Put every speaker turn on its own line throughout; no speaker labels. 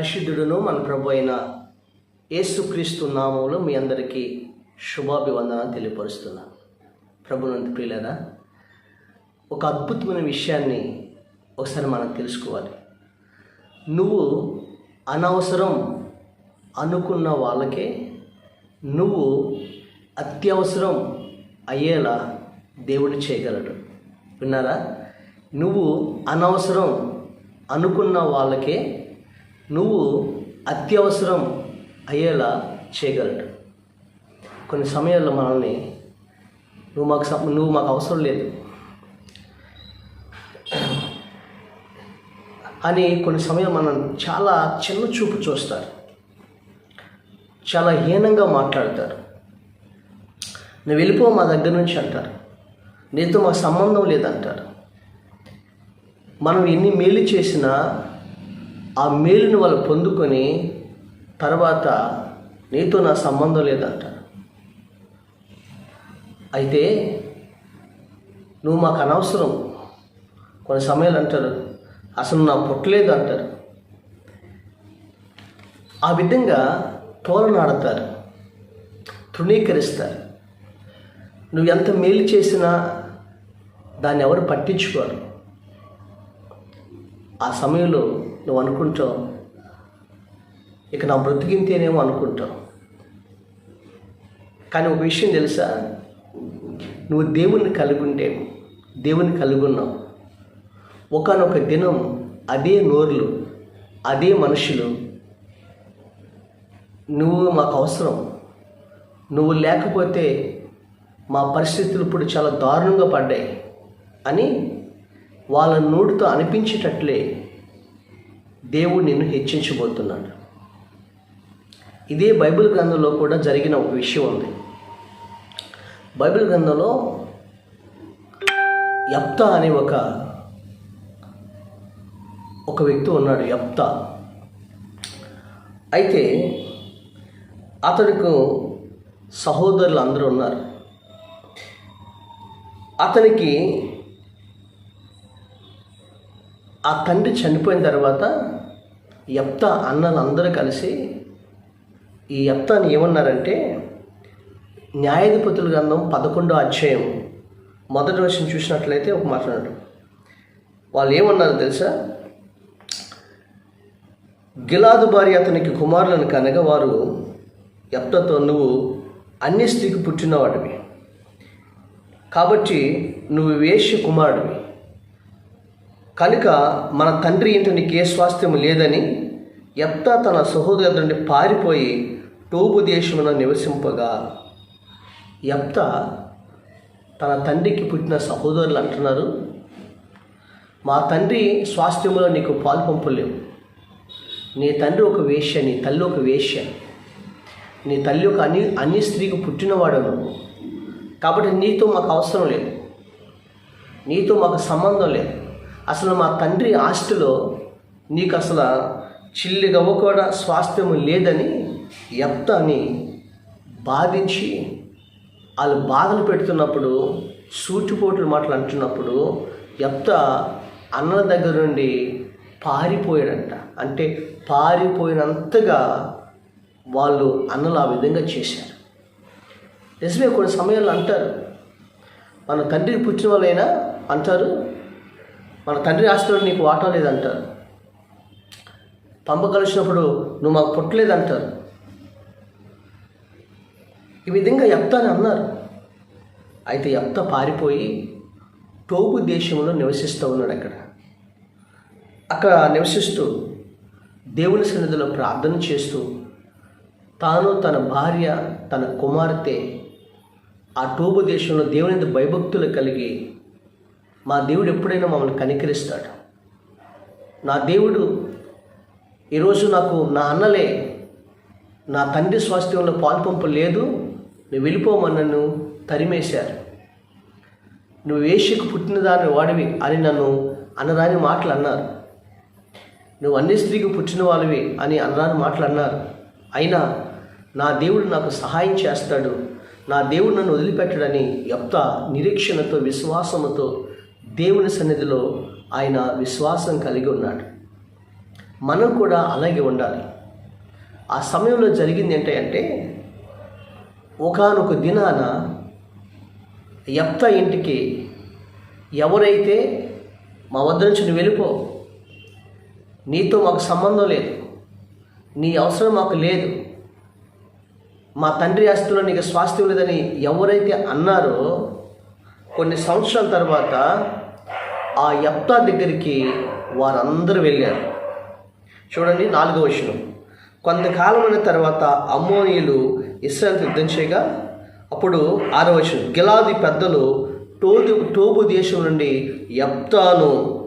పరిశుద్ధుడును మన ప్రభు అయిన యేసుక్రీస్తు నామంలో మీ అందరికీ శుభాభివందన తెలియపరుస్తున్నా. ప్రభునంత ప్రియులరా ఒక అద్భుతమైన విషయాన్ని ఒకసారి మనం తెలుసుకోవాలి. నువ్వు అనవసరం అనుకున్న వాళ్ళకే నువ్వు అత్యవసరం అయ్యేలా దేవుడు చేయగలడు. విన్నారా? నువ్వు అనవసరం అనుకున్న వాళ్ళకే నువ్వు అత్యవసరం అయ్యేలా చేయగలడు కొన్ని సమయాల్లో మనల్ని నువ్వు మాకు నువ్వు మాకు అవసరం లేదు. అని కొన్ని సమయం మనం చాలా చిన్న చూపు చూస్తారు. చాలా హీనంగా మాట్లాడతారు. నువ్వు వెళ్ళిపో మా దగ్గర నుంచి అంటారు. నీతో మాకు సంబంధం లేదంటారు. మనం ఎన్ని మేలు చేసినా ఆ మేలును వాళ్ళు పొందుకొని తర్వాత నీతో నా సంబంధం లేదంటారు. అయితే నువ్వు మాకు అనవసరం. కొన్ని సమయాలు అంటారు అసలు నా పుట్టలేదు అంటారు. ఆ విధంగా తోలనాడతారు తృణీకరిస్తారు. నువ్వు ఎంత మేలు చేసినా దాన్ని ఎవరు పట్టించుకోరు. ఆ సమయంలో నువ్వు అనుకుంటావు. ఇక నా బ్రతికింతేనేమో అనుకుంటావు. కానీ ఒక విషయం తెలుసా? నువ్వు దేవుణ్ణి కలిగి ఉంటే దేవుని కలిగి ఉన్నావు ఒకనొక దినం అదే నోర్లు అదే మనుషులు నువ్వు మాకు అవసరం. నువ్వు లేకపోతే మా పరిస్థితులు ఇప్పుడు చాలా దారుణంగా పడ్డాయి అని వాళ్ళ నోటితో అనిపించేటట్లే దేవుడు నిన్ను హెచ్చించబోతున్నాడు. ఇదే బైబిల్ గ్రంథంలో కూడా జరిగిన ఒక విషయం ఉంది. బైబిల్ గ్రంథంలో యప్తా అనే ఒక ఒక వ్యక్తి ఉన్నాడు యప్తా అయితే అతనికి సహోదరులు అందరూ ఉన్నారు. అతనికి ఆ తండ్రి చనిపోయిన తర్వాత ఎప్త అన్నలందరూ కలిసి ఈ ఎప్తాని ఏమన్నారంటే న్యాయాధిపతుల గ్రంథం పదకొండో అధ్యాయం మొదటి వర్షం చూసినట్లయితే ఒక మాట్లాడు వాళ్ళు ఏమన్నారు తెలుసా? గిలాదు భార్య అతనికి కుమారులను కనగా వారు ఎప్తతో నువ్వు అన్ని స్త్రీకి పుట్టినవాడివి. కాబట్టి నువ్వు వేష్య కుమారుడివి. కనుక మన తండ్రి ఇంటి నీకు ఏ స్వాస్థ్యం లేదని ఎత్త తన సహోదరుడిని పారిపోయి టోబు దేశమున నివసింపగా. ఎప్త తన తండ్రికి పుట్టిన సహోదరులు అంటున్నారు మా తండ్రి స్వాస్థ్యంలో నీకు పాలు పంపలేవు నీ తండ్రి ఒక వేష్య నీ తల్లి ఒక వేష్య నీ తల్లి ఒక అన్ని అన్ని స్త్రీకి పుట్టినవాడు నువ్వు కాబట్టి నీతో మాకు అవసరం లేదు. నీతో మాకు సంబంధం లేదు. అసలు మా తండ్రి ఆస్తిలో నీకు అసలు చిల్లిగవ్వ కూడా స్వాస్థ్యం లేదని అని బాధించి వాళ్ళు బాధలు పెడుతున్నప్పుడు సూటిపోటులు మాటలు అంటున్నప్పుడు ఎప్త అన్నల దగ్గర నుండి పారిపోయాడంట. అంటే పారిపోయినంతగా వాళ్ళు అన్నలు ఆ విధంగా చేశారు. నిజమే కొన్ని సమయాల్లో అంటారు మన తండ్రికి పుట్టిన వాళ్ళైనా అంటారు మన తండ్రి ఆస్తిలో నీకు వాటా లేదంటారు. పంప కలిసినప్పుడు నువ్వు మాకు పుట్టలేదంటారు. ఈ విధంగా ఎప్తాని అన్నారు. అయితే ఎప్త పారిపోయి టోబు దేశంలో నివసిస్తూ ఉన్నాడు అక్కడ. అక్కడ నివసిస్తూ దేవుని సన్నిధిలో ప్రార్థన చేస్తూ తాను తన భార్య తన కుమార్తె ఆ టోబు దేశంలో దేవుని భయభక్తులు కలిగి మా దేవుడు ఎప్పుడైనా మమ్మల్ని కనికరిస్తాడు. నా దేవుడు ఈరోజు నాకు నా అన్నలే నా తండ్రి స్వాస్థ్యంలో పాల్పంపు లేదు నువ్వు వెళ్ళిపోమని నన్ను తరిమేశారు. నువ్వు వేషకు పుట్టినదాని వాడివి అని నన్ను అనరాని మాటలు అన్నారు. నువ్వు అన్ని స్త్రీకి పుట్టిన వాళ్ళవి అని అనరాని మాటలు అన్నారు. అయినా నా దేవుడు నాకు సహాయం చేస్తాడు. నా దేవుడు నన్ను వదిలిపెట్టడని యొక్క నిరీక్షణతో విశ్వాసముతో దేవుని సన్నిధిలో ఆయన విశ్వాసం కలిగి ఉన్నాడు. మనం కూడా అలాగే ఉండాలి. ఆ సమయంలో జరిగింది ఏంటంటే ఒకనొక దినాన ఎప్త ఇంటికి ఎవరైతే మా వద్ద నుంచి నువ్వు వెళ్ళిపో నీతో మాకు సంబంధం లేదు నీ అవసరం మాకు లేదు మా తండ్రి ఆస్తిలో నీకు స్వాస్థ్యం లేదని ఎవరైతే అన్నారో కొన్ని సంవత్సరాల తర్వాత ఆ యప్తా దగ్గరికి వారందరూ వెళ్ళారు. చూడండి నాలుగో విషయం కొంతకాలమైన తర్వాత అమ్మోనీయులు ఇస్రాయల్ యుద్ధం చేయగా అప్పుడు ఆరో వచనం. గిలాది పెద్దలు టోదు టోబు దేశం నుండి యప్తాను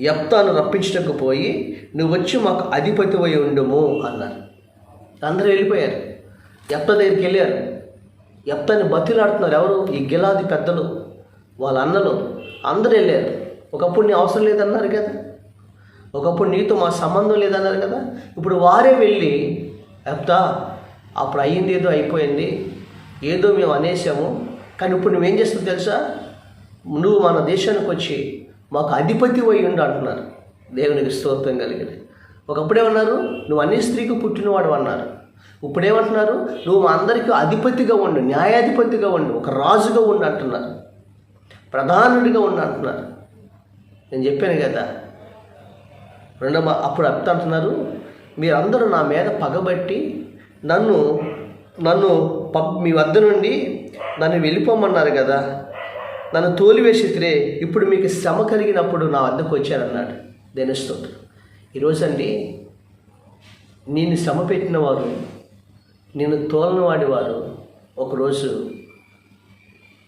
యప్తాను రప్పించటకు పోయి నువ్వు వచ్చి మాకు అధిపతి అయి ఉండము అన్నారు. అందరూ వెళ్ళిపోయారు. యప్త దగ్గరికి వెళ్ళారు. యప్తాన్ని బతిలాడుతున్నారు ఎవరు? ఈ గిలాది పెద్దలు. వాళ్ళ అన్నలు అందరూ వెళ్ళారు. ఒకప్పుడు నీ అవసరం లేదన్నారు కదా. ఒకప్పుడు నీతో మా సంబంధం లేదన్నారు కదా. ఇప్పుడు వారే వెళ్ళి యప్తా అప్పుడు అయ్యింది ఏదో అయిపోయింది ఏదో మేము అనేసాము. కానీ ఇప్పుడు నువ్వేం చేస్తావు తెలుసా? నువ్వు మన దేశానికి వచ్చి మాకు అధిపతి అయి ఉండు అంటున్నారు. దేవునికి స్తోత్రం కలిగింది. ఒకప్పుడేమన్నారు నువ్వు అన్ని స్త్రీకి పుట్టినవాడు అన్నారు. ఇప్పుడేమంటున్నారు? నువ్వు మా అందరికీ అధిపతిగా ఉండు న్యాయాధిపతిగా ఉండు ఒక రాజుగా ఉండు అంటున్నారు. ప్రధానుడిగా ఉన్నట్టున్నారు అంటున్నారు నేను చెప్పాను కదా. రెండవ అప్పుడు అర్థం అంటున్నారు మీరందరూ నా మీద పగబట్టి నన్ను నన్ను పబ్ మీ వద్ద నుండి నన్ను వెళ్ళిపోమన్నారు కదా. నన్ను తోలివేసితిరే ఇప్పుడు మీకు శ్రమ కలిగినప్పుడు నా వద్దకు వచ్చారన్నాడు. దేని స్తోత్రం. ఈరోజు అండి నేను శ్రమ పెట్టిన వారు నేను తోలనవాడి వారు ఒకరోజు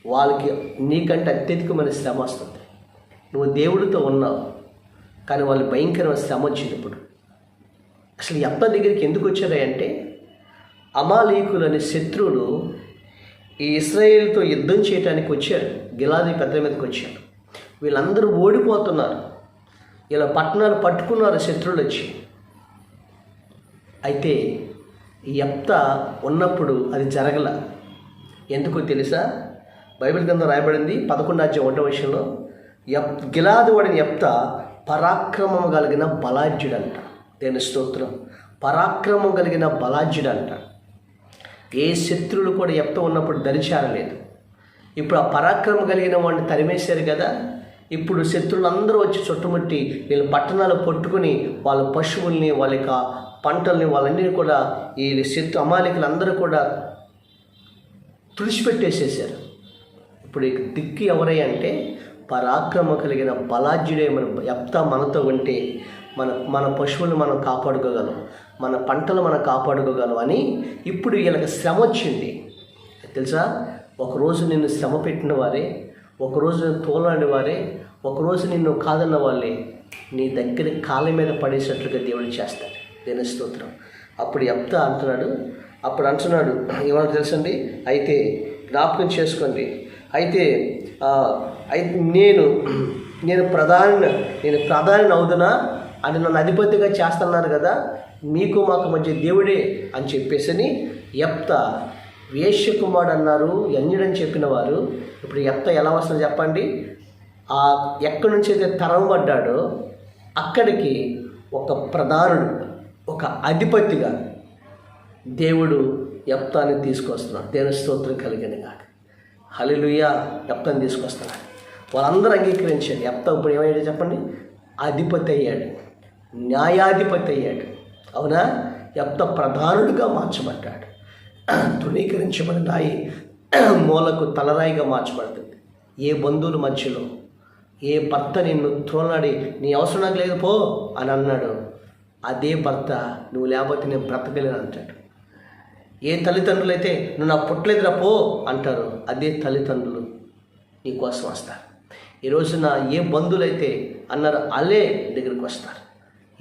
వాళ్ళకి నీకంటే అత్యధికమైన శ్రమ వస్తుంది. నువ్వు దేవుడితో ఉన్నావు కానీ వాళ్ళు భయంకరమైన శ్రమ వచ్చింది ఇప్పుడు అసలు ఎప్ప దగ్గరికి ఎందుకు వచ్చారంటే అమాలీకులు అనే శత్రువులు ఈ ఇస్రాయేల్తో యుద్ధం చేయడానికి వచ్చారు. గిలాది పెద్ద మీదకి వచ్చారు. వీళ్ళందరూ ఓడిపోతున్నారు. ఇలా పట్టణాలు పట్టుకున్నారు శత్రువులు వచ్చి. అయితే ఎప్త ఉన్నప్పుడు అది జరగల. ఎందుకో తెలుసా? బైబిల్ గ్రంథం రాయబడింది పదకొండు అధ్యాయం విషయంలో ఎప్ గిలాదు వాడిని ఎప్త పరాక్రమం కలిగిన బలాజ్యుడంట. దేని స్తోత్రం? పరాక్రమం కలిగిన బలాజ్యుడంట. ఏ శత్రువులు కూడా ఎప్త ఉన్నప్పుడు దరిచారలేదు ఇప్పుడు ఆ పరాక్రమం కలిగిన వాడిని తరిమేశారు కదా. ఇప్పుడు శత్రువులందరూ వచ్చి చుట్టుముట్టి వీళ్ళ పట్టణాలు పట్టుకుని వాళ్ళ పశువుల్ని వాళ్ళ యొక్క పంటల్ని వాళ్ళందరినీ కూడా ఈ శత్రు అమాలికులందరూ కూడా తుడిచిపెట్టేసేసారు ఇప్పుడు ఇక దిక్కు ఎవరై అంటే పరాక్రమ కలిగిన బలాజ్యుడే మన ఎప్తా మనతో ఉంటే మన మన పశువులు మనం కాపాడుకోగలం మన పంటలు మనం కాపాడుకోగలం అని ఇప్పుడు వీళ్ళకి శ్రమ వచ్చింది. తెలుసా? ఒకరోజు నిన్ను శ్రమ పెట్టిన వారే ఒకరోజు నిన్ను తోలాడి వారే ఒకరోజు నిన్ను కాదన్న వాళ్ళే నీ దగ్గర కాళ్ళ మీద పడేసినట్లుగా దేవుడు చేస్తాడు. దేని స్తోత్రం. అప్పుడు ఎప్తా అంటున్నాడు అప్పుడు అంటున్నాడు ఏమన్నా తెలుసండి? అయితే జ్ఞాపకం చేసుకోండి. అయితే అయితే నేను నేను ప్రధాని నేను ప్రధాని అవుదునా అని నన్ను అధిపతిగా చేస్తున్నారు కదా మీకు మాకు మధ్య దేవుడే అని చెప్పేసి ఎప్త వేష్యకుమారుడు అన్నారు యన్యుడని చెప్పిన వారు ఇప్పుడు ఎప్త ఎలా వస్తుందో చెప్పండి. ఆ ఎక్కడి నుంచి అయితే తరం పడ్డాడో అక్కడికి ఒక ప్రధానుడు ఒక అధిపతిగా దేవుడు ఎప్తాన్ని తీసుకొస్తున్నాడు. దేవుని స్తోత్రం కలిగిన కాక హలిలుయ యప్తాన్ని తీసుకొస్తున్నాడు. వాళ్ళందరూ అంగీకరించాడు. ఎప్త ఇప్పుడు ఏమయ్యాడు చెప్పండి? అధిపతి అయ్యాడు. న్యాయాధిపతి అయ్యాడు. అవునా? ఎప్త ప్రధానుడిగా మార్చబడ్డాడు. తృణీకరించబడిన రాయి మూలకు తలరాయిగా మార్చబడుతుంది. ఏ బంధువుల మధ్యలో? ఏ భర్త నిన్ను త్రోనాడి నీ అవసరం నాకు లేదు పో అని అన్నాడు. అదే భర్త నువ్వు లేకపోతే నేను బ్రతకలేను అంటాడు. ఏ తల్లిదండ్రులు అయితే నువ్వు నాకు పుట్టలేదురా పో అంటారు. అదే తల్లిదండ్రులు నీకోసం వస్తారు ఈ రోజున ఏ బంధువులైతే అన్నారు అలే దగ్గరికి వస్తారు.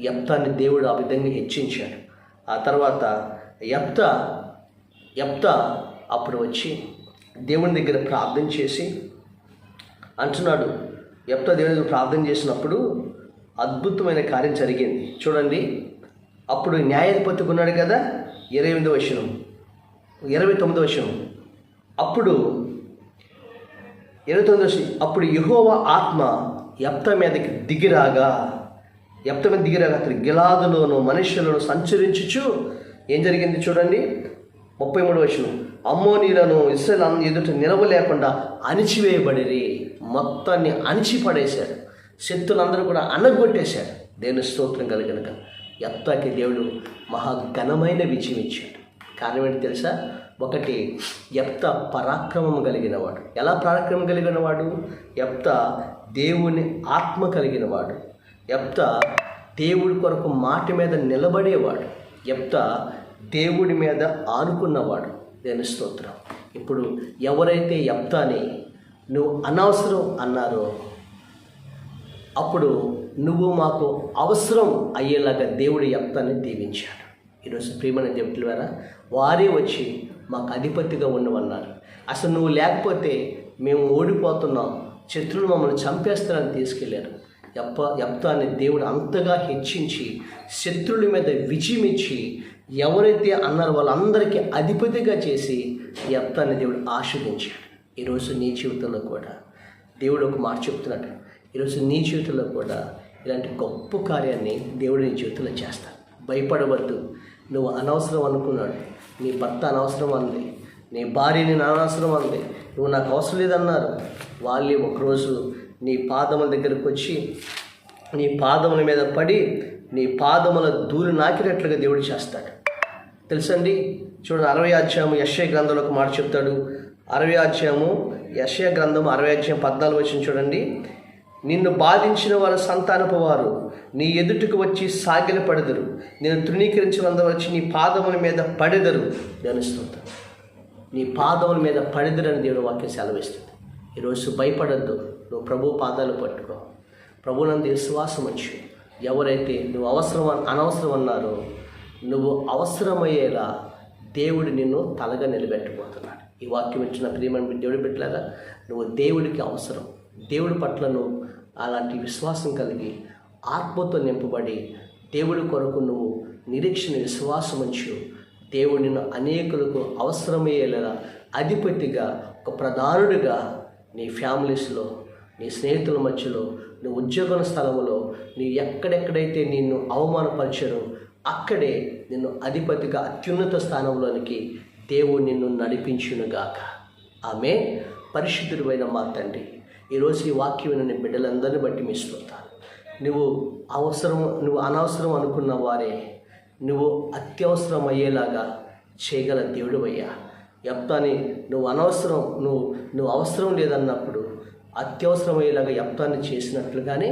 యప్తాన్ని దేవుడు ఆ విధంగా హెచ్చించాడు. ఆ తర్వాత యప్త యప్త అప్పుడు వచ్చి దేవుని దగ్గర ప్రార్థన చేసి అంటున్నాడు. యప్త దేవుని దగ్గర ప్రార్థన చేసినప్పుడు అద్భుతమైన కార్యం జరిగింది. చూడండి అప్పుడు న్యాయాధిపతికి ఉన్నాడు కదా ఇరవై ఎనిమిది వచనం. ఇరవై తొమ్మిది వచనం. అప్పుడు ఇరవై తొమ్మిది వచనం అప్పుడు యెహోవా ఆత్మ ఎప్త మీదకి దిగిరాగా ఎప్త మీద దిగిరాగా రాత్రి గిలాదులోను మనుషులను సంచరించుచు ఏం జరిగింది చూడండి. ముప్పై మూడు వచ్చిన అమ్మోనీలను ఇస్రాయల్ ఎదుట నిలవలేకుండా అణిచివేయబడిరి మొత్తాన్ని అణిచిపడేశాడు శక్తులందరూ కూడా అనగొట్టేశాడు దేవుని స్తోత్రం కలిగినక ఎత్తాకి దేవుడు మహా ఘనమైన విజయం ఇచ్చాడు. కారణం ఏంటి తెలుసా? ఒకటి ఎప్త పరాక్రమం కలిగినవాడు. ఎలా పరాక్రమం కలిగినవాడు? ఎప్త దేవుని ఆత్మ కలిగినవాడు. ఎప్త దేవుడి కొరకు మాట మీద నిలబడేవాడు. ఎప్త దేవుడి మీద ఆనుకున్నవాడు. దేని స్తోత్రం. ఇప్పుడు ఎవరైతే ఎప్తాని నువ్వు అనవసరం అన్నారో అప్పుడు నువ్వు మాకు అవసరం అయ్యేలాగా దేవుడు ఎప్తాన్ని దీవించాడు. ఈరోజు ప్రియమైన దేవుడి ద్వారా వారే వచ్చి మాకు అధిపతిగా ఉండమన్నారు. అసలు నువ్వు లేకపోతే మేము ఓడిపోతున్నాం. శత్రులు మమ్మల్ని చంపేస్తారని తీసుకెళ్ళారు ఎప్ప ఎప్తాన్ని దేవుడు అంతగా హెచ్చించి శత్రుల మీద విజయం ఇచ్చి ఎవరైతే అన్నారో వాళ్ళందరికీ అధిపతిగా చేసి ఎప్తాన్ని దేవుడు ఆశీర్వదించాడు. ఈరోజు నీ జీవితంలో కూడా దేవుడు ఒక మాట చెప్తున్నాడు. ఈరోజు నీ జీవితంలో కూడా ఇలాంటి గొప్ప కార్యాన్ని దేవుడు నీ జీవితంలో చేస్తాడు. భయపడవద్దు. నువ్వు అనవసరం అనుకున్నాడు. నీ భర్త అనవసరం అంది. నీ భార్య నేను అనవసరం అంది. నువ్వు నాకు అవసరం లేదన్నారు. వాళ్ళే ఒకరోజు నీ పాదముల దగ్గరకు వచ్చి నీ పాదముల మీద పడి నీ పాదముల ధూళి నాకినట్లుగా దేవుడు చేస్తాడు. తెలుసండి? చూడండి అరవై అధ్యాయము యశ్య గ్రంథంలో ఒక మాట చెప్తాడు. అరవై అధ్యాయము యశ్య గ్రంథము అరవై అధ్యాయం పద్నాలుగు వచ్చిన చూడండి. నిన్ను బాధించిన వారి సంతానపు వారు నీ ఎదుటికి వచ్చి సాగిల పడెదరు. నేను తృణీకరించిన వచ్చి నీ పాదముల మీద పడెదరు ధ్యానిస్తుంది నీ పాదముల మీద పడెదరని దేవుడు వాక్యం సెలవిస్తుంది. ఈరోజు భయపడద్దు. నువ్వు ప్రభు పాదాలు పట్టుకో. ప్రభునందు విశ్వాసం వచ్చి ఎవరైతే నువ్వు అవసరం అనవసరం అన్నారో నువ్వు అవసరమయ్యేలా దేవుడు నిన్ను తలగా నిలబెట్టబోతున్నాడు. ఈ వాక్యం ఇచ్చిన ప్రియమైన దేవుడి పెట్టలేదా నువ్వు దేవుడికి అవసరం. దేవుడి పట్ల నువ్వు అలాంటి విశ్వాసం కలిగి ఆత్మతో నింపబడి దేవుడి కొరకు నువ్వు నిరీక్షణ విశ్వాసం ఉంచు దేవుడు నిన్ను అనేకులకు అవసరమయ్యేలా అధిపతిగా ఒక ప్రధానుడిగా నీ ఫ్యామిలీస్లో నీ స్నేహితుల మధ్యలో నీ ఉద్యోగ స్థలంలో నీ ఎక్కడెక్కడైతే నిన్ను అవమానపరిచారో అక్కడే నిన్ను అధిపతిగా అత్యున్నత స్థానంలోనికి దేవుడు నిన్ను నడిపించునుగాక. ఆమె పరిశుద్ధుడైన మా తండ్రి. ఈరోజు ఈ వాక్యం వినని బిడ్డలందరిని బట్టి మీ స్తోత్రాలు. నువ్వు అవసరం నువ్వు అనవసరం అనుకున్న వారే నువ్వు అత్యవసరం అయ్యేలాగా చేయగల దేవుడు అయ్యా ఎప్తాని నువ్వు అనవసరం నువ్వు నువ్వు అవసరం లేదన్నప్పుడు అత్యవసరం అయ్యేలాగా ఎప్తాన్ని చేసినట్లుగానే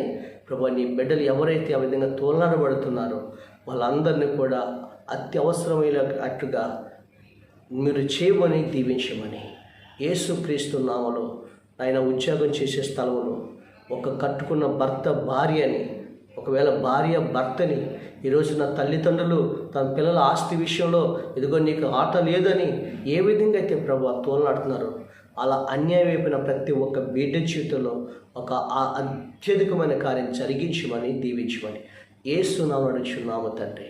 ప్రభు నీ బిడ్డలు ఎవరైతే ఆ విధంగా తోలనాడబడుతున్నారో వాళ్ళందరినీ కూడా అత్యవసరమయ్యేటట్టుగా మీరు చేయమని దీవించమని. యేసుక్రీస్తు నామలో ఆయన ఉద్యోగం చేసే స్థలంలో ఒక కట్టుకున్న భర్త భార్యని ఒకవేళ భార్య భర్తని ఈరోజు నా తల్లిదండ్రులు తన పిల్లల ఆస్తి విషయంలో ఇదిగో నీకు ఆట లేదని ఏ విధంగా అయితే ప్రభు తోలనాడుతున్నారో అలా అన్యాయం అయిపోయిన ప్రతి ఒక్క బిడ్డ జీవితంలో ఒక అత్యధికమైన కార్యం జరిగించమని దీవించమని ఏసునామడుచున్నాము తండ్రి.